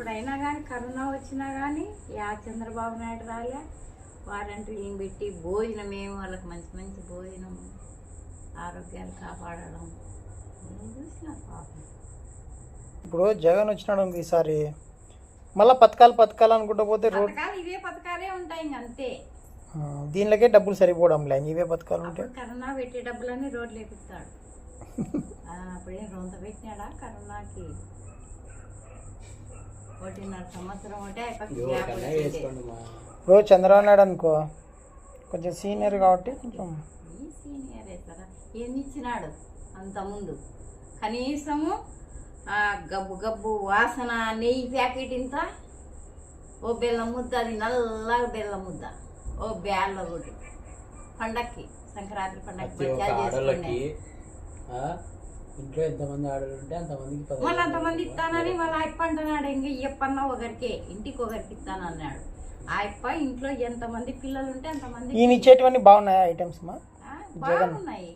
అప్పుడైనా కానీ కరోనా వచ్చినా కానీ యా చంద్రబాబు నాయుడు రాలే. వారంటీలను పెట్టి భోజనం ఏమి వాళ్ళకి మంచి మంచి భోజనం ఆరోగ్యాలు కాపాడడం. చూసిన పాపం. ఇప్పుడు జగన్ వచ్చినాడు ఈసారి. మళ్ళీ పథకాలు పథకాలు అనుకుంటూ పోతే రోడ్ పథకాలు ఇవే పథకాలే ఉంటాయి ఇంక అంతే. దీనిలోకే డబ్బులు సరిపోవడం లే ఇవే పథకాలు ఉంటే అప్పుడు కరోనా పెట్టే డబ్బులన్నీ రోడ్లు అప్పుడేం రొంత పెట్టినాడా కరోనాకి? ఒకటిన్నర సంవత్సరం గ్యాప్ వచ్చింది. ఇప్పుడు చంద్రబాబు నాయుడు అనుకో కొంచెం సీనియర్ కాబట్టి కొంచెం ఈ సీనియర్ సార్ ఏమి ఇచ్చినాడు అంత ముందు కనీసము ఆ గబ్బు గబ్బు వాసన నెయ్యి ప్యాకెట్ ఇంత? ఓ బెల్లం ముద్ద అది నల్లగా బెల్లం ముద్ద. ఓ బ్యాళ్ళ రోడ్డు పండక్కి సంక్రాంతి పండక్కి ఆ, ఇంట్లో ఎంతమంది ఆడోళ్ళు ఉంటే అంతమందికి మళ్ళీ అంతమంది ఇస్తానని మళ్ళీ ఆయప్ప అంటున్నాడు. ఇంక ఇప్పన్న ఒకరికే ఇంటికి ఒకరికి ఇస్తానన్నాడు ఆయప్ప ఇంట్లో ఎంతమంది పిల్లలు ఉంటే అంతమంది ఈయన ఇచ్చేటివన్నీ బాగున్నాయా ఐటమ్స్ మా? ఆ, బాగున్నాయి.